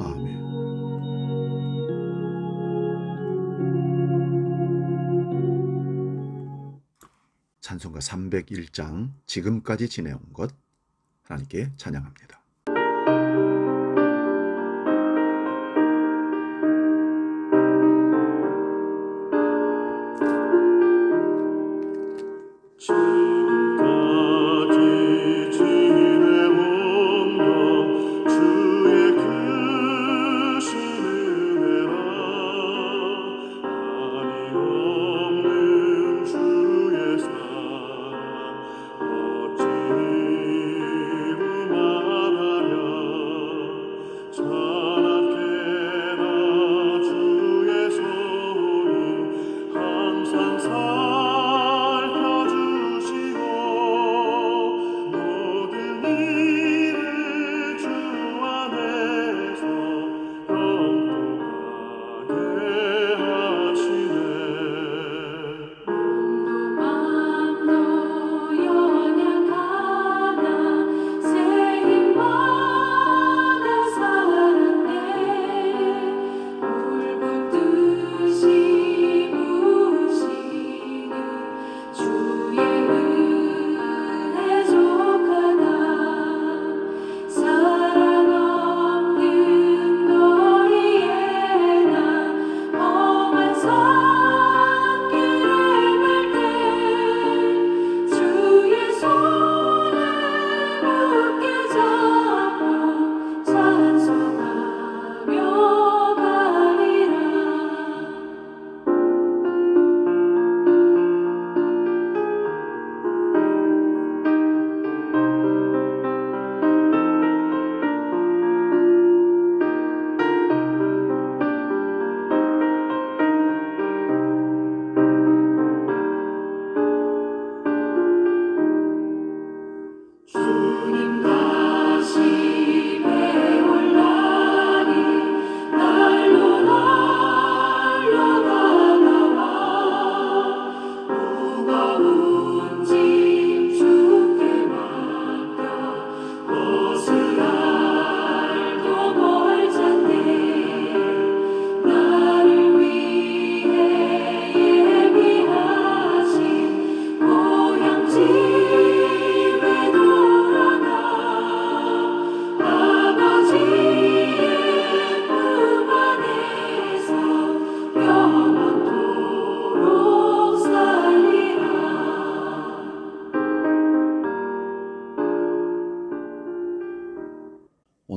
아멘. 찬송가 301장 지금까지 지내온 것 하나님께 찬양합니다.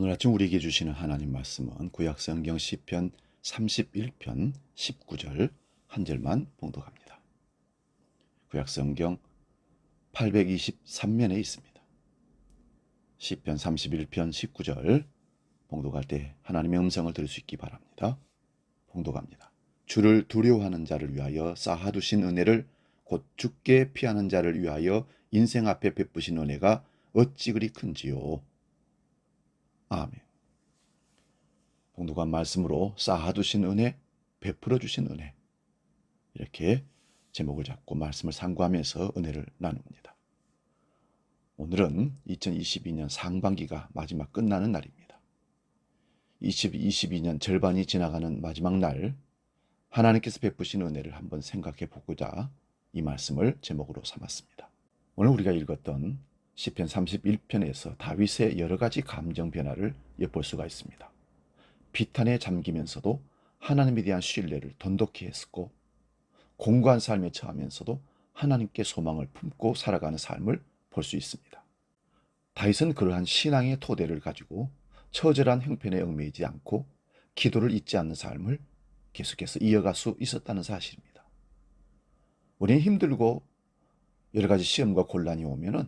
오늘 아침 우리에게 주시는 하나님 말씀은 구약 성경 시편 31편 19절 한 절만 봉독합니다. 구약 성경 823면에 있습니다. 시편 31편 19절 봉독할 때 하나님의 음성을 들을 수 있기 바랍니다. 봉독합니다. 주를 두려워하는 자를 위하여 쌓아두신 은혜를 곧 죽게 피하는 자를 위하여 인생 앞에 베푸신 은혜가 어찌 그리 큰지요. 아멘. 봉독한 말씀으로 쌓아두신 은혜, 베풀어 주신 은혜. 이렇게 제목을 잡고 말씀을 상고하면서 은혜를 나눕니다. 오늘은 2022년 상반기가 마지막 끝나는 날입니다. 2022년 절반이 지나가는 마지막 날 하나님께서 베푸신 은혜를 한번 생각해 보고자 이 말씀을 제목으로 삼았습니다. 오늘 우리가 읽었던 시편 31편에서 다윗의 여러 가지 감정 변화를 엿볼 수가 있습니다. 비탄에 잠기면서도 하나님에 대한 신뢰를 돈독히 했었고 공고한 삶에 처하면서도 하나님께 소망을 품고 살아가는 삶을 볼 수 있습니다. 다윗은 그러한 신앙의 토대를 가지고 처절한 형편에 얽매이지 않고 기도를 잊지 않는 삶을 계속해서 이어갈 수 있었다는 사실입니다. 우리는 힘들고 여러 가지 시험과 곤란이 오면은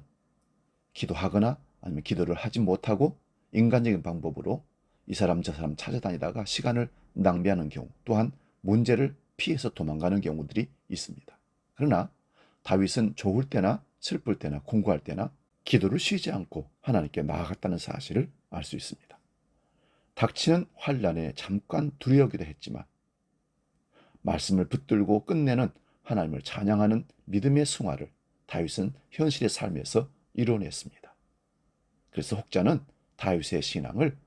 기도하거나 아니면 기도를 하지 못하고 인간적인 방법으로 이 사람 저 사람 찾아다니다가 시간을 낭비하는 경우 또한 문제를 피해서 도망가는 경우들이 있습니다. 그러나 다윗은 좋을 때나 슬플 때나 공부할 때나 기도를 쉬지 않고 하나님께 나아갔다는 사실을 알 수 있습니다. 닥치는 환란에 잠깐 두려우기도 했지만 말씀을 붙들고 끝내는 하나님을 찬양하는 믿음의 승화를 다윗은 현실의 삶에서 이뤄냈습니다. 그래서 혹자는 다윗의 신앙을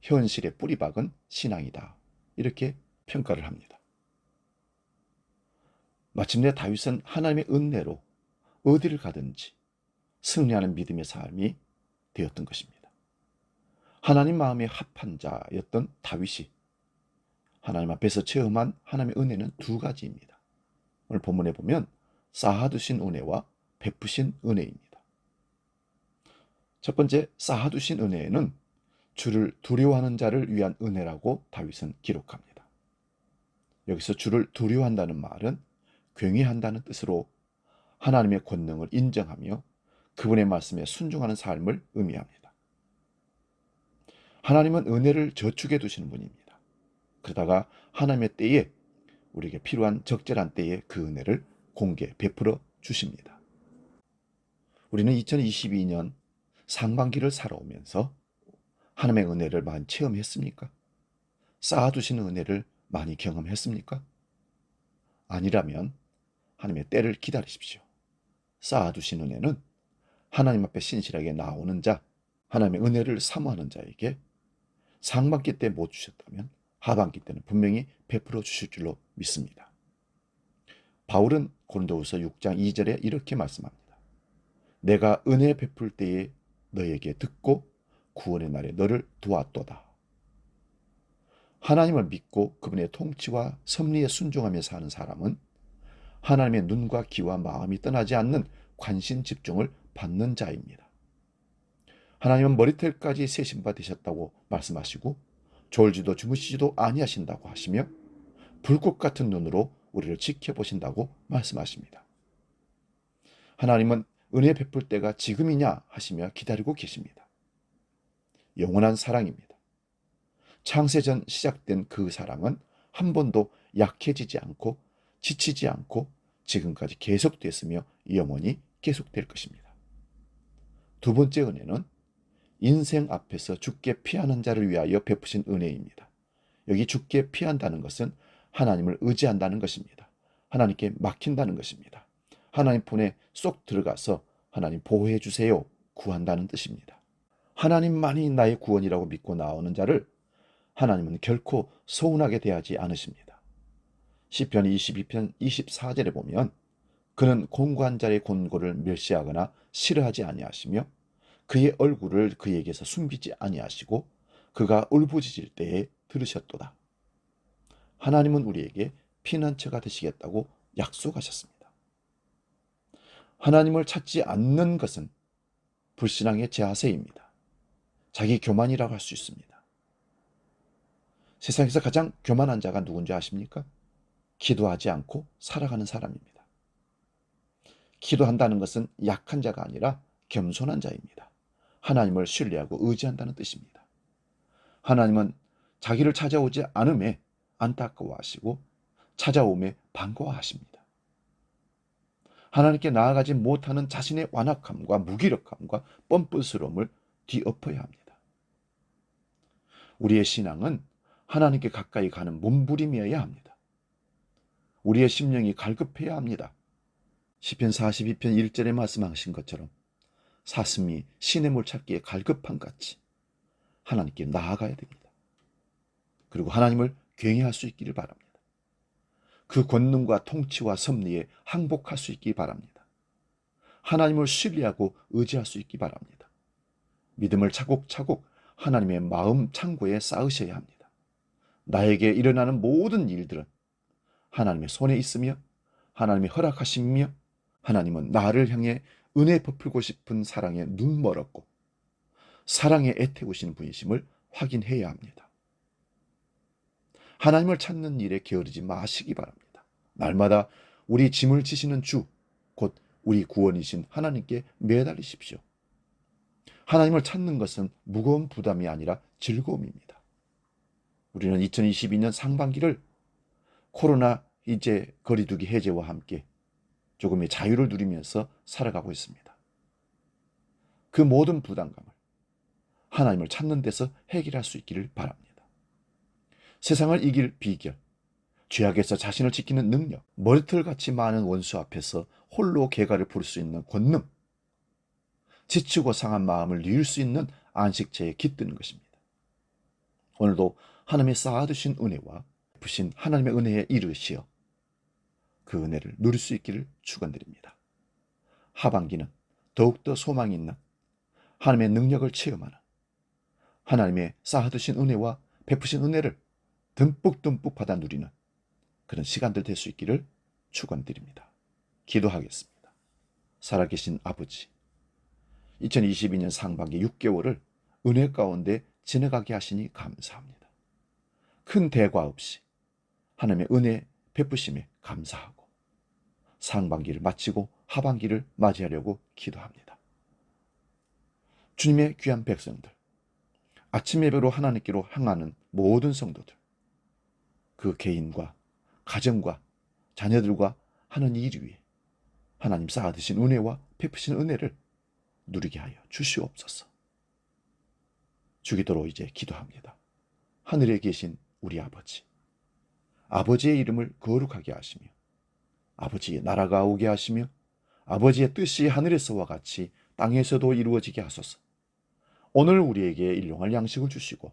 현실에 뿌리박은 신앙이다. 이렇게 평가를 합니다. 마침내 다윗은 하나님의 은혜로 어디를 가든지 승리하는 믿음의 삶이 되었던 것입니다. 하나님 마음에 합한 자였던 다윗이 하나님 앞에서 체험한 하나님의 은혜는 두 가지입니다. 오늘 본문에 보면 쌓아두신 은혜와 베푸신 은혜입니다. 첫 번째 쌓아두신 은혜에는 주를 두려워하는 자를 위한 은혜라고 다윗은 기록합니다. 여기서 주를 두려워한다는 말은 경외한다는 뜻으로 하나님의 권능을 인정하며 그분의 말씀에 순종하는 삶을 의미합니다. 하나님은 은혜를 저축해 두시는 분입니다. 그러다가 하나님의 때에 우리에게 필요한 적절한 때에 그 은혜를 공개 베풀어 주십니다. 우리는 2022년 상반기를 살아오면서 하나님의 은혜를 많이 체험했습니까? 쌓아두시는 은혜를 많이 경험했습니까? 아니라면 하나님의 때를 기다리십시오. 쌓아두신 은혜는 하나님 앞에 신실하게 나오는 자, 하나님의 은혜를 사모하는 자에게 상반기 때 못 주셨다면 하반기 때는 분명히 베풀어 주실 줄로 믿습니다. 바울은 고린도후서 6장 2절에 이렇게 말씀합니다. 내가 은혜 베풀 때에 너에게 듣고 구원의 날에 너를 도왔도다. 하나님을 믿고 그분의 통치와 섭리에 순종하며 사는 사람은 하나님의 눈과 귀와 마음이 떠나지 않는 관심 집중을 받는 자입니다. 하나님은 머리털까지 세신 바 되셨다고 말씀하시고 졸지도 주무시지도 아니하신다고 하시며 불꽃 같은 눈으로 우리를 지켜보신다고 말씀하십니다. 하나님은 은혜 베풀 때가 지금이냐 하시며 기다리고 계십니다. 영원한 사랑입니다. 창세전 시작된 그 사랑은 한 번도 약해지지 않고 지치지 않고 지금까지 계속됐으며 영원히 계속될 것입니다. 두 번째 은혜는 인생 앞에서 죽게 피하는 자를 위하여 베푸신 은혜입니다. 여기 죽게 피한다는 것은 하나님을 의지한다는 것입니다. 하나님께 맡긴다는 것입니다. 하나님 품에 쏙 들어가서 하나님 보호해 주세요. 구한다는 뜻입니다. 하나님만이 나의 구원이라고 믿고 나오는 자를 하나님은 결코 서운하게 대하지 않으십니다. 시편 22편 24절에 보면 그는 공고한 자의 곤고를 멸시하거나 싫어하지 아니하시며 그의 얼굴을 그에게서 숨기지 아니하시고 그가 울부짖을 때에 들으셨도다. 하나님은 우리에게 피난처가 되시겠다고 약속하셨습니다. 하나님을 찾지 않는 것은 불신앙의 제하세입니다. 자기 교만이라고 할 수 있습니다. 세상에서 가장 교만한 자가 누군지 아십니까? 기도하지 않고 살아가는 사람입니다. 기도한다는 것은 약한 자가 아니라 겸손한 자입니다. 하나님을 신뢰하고 의지한다는 뜻입니다. 하나님은 자기를 찾아오지 않음에 안타까워하시고 찾아옴에 반가워하십니다. 하나님께 나아가지 못하는 자신의 완악함과 무기력함과 뻔뻔스러움을 뒤엎어야 합니다. 우리의 신앙은 하나님께 가까이 가는 몸부림이어야 합니다. 우리의 심령이 갈급해야 합니다. 시편 42편 1절에 말씀하신 것처럼 사슴이 신의 물 찾기에 갈급한 같이 하나님께 나아가야 됩니다. 그리고 하나님을 경외할 수 있기를 바랍니다. 그 권능과 통치와 섭리에 항복할 수 있기 바랍니다. 하나님을 신뢰하고 의지할 수 있기 바랍니다. 믿음을 차곡차곡 하나님의 마음 창고에 쌓으셔야 합니다. 나에게 일어나는 모든 일들은 하나님의 손에 있으며 하나님이 허락하시며 하나님은 나를 향해 은혜 베풀고 싶은 사랑에 눈 멀었고 사랑에 애태우시는 분이심을 확인해야 합니다. 하나님을 찾는 일에 게으르지 마시기 바랍니다. 날마다 우리 짐을 지시는 주, 곧 우리 구원이신 하나님께 매달리십시오. 하나님을 찾는 것은 무거운 부담이 아니라 즐거움입니다. 우리는 2022년 상반기를 코로나 이제 거리두기 해제와 함께 조금의 자유를 누리면서 살아가고 있습니다. 그 모든 부담감을 하나님을 찾는 데서 해결할 수 있기를 바랍니다. 세상을 이길 비결, 죄악에서 자신을 지키는 능력, 머리털같이 많은 원수 앞에서 홀로 개가를 부를 수 있는 권능, 지치고 상한 마음을 누릴 수 있는 안식처에 깃드는 것입니다. 오늘도 하나님의 쌓아두신 은혜와 부신 하나님의 은혜에 이르시어 그 은혜를 누릴 수 있기를 축원드립니다. 하반기는 더욱더 소망이 있는 하나님의 능력을 체험하는 하나님의 쌓아두신 은혜와 베푸신 은혜를 듬뿍듬뿍 받아 누리는 그런 시간들 될 수 있기를 축원드립니다. 기도하겠습니다. 살아계신 아버지, 2022년 상반기 6개월을 은혜 가운데 지나가게 하시니 감사합니다. 큰 대과 없이 하나님의 은혜 베푸심에 감사하고 상반기를 마치고 하반기를 맞이하려고 기도합니다. 주님의 귀한 백성들, 아침 예배로 하나님께로 향하는 모든 성도들, 그 개인과 가정과 자녀들과 하는 일 위에 하나님 쌓아두신 은혜와 베푸신 은혜를 누리게 하여 주시옵소서. 주기도로 이제 기도합니다. 하늘에 계신 우리 아버지, 아버지의 이름을 거룩하게 하시며 아버지의 나라가 오게 하시며 아버지의 뜻이 하늘에서와 같이 땅에서도 이루어지게 하소서. 오늘 우리에게 일용할 양식을 주시고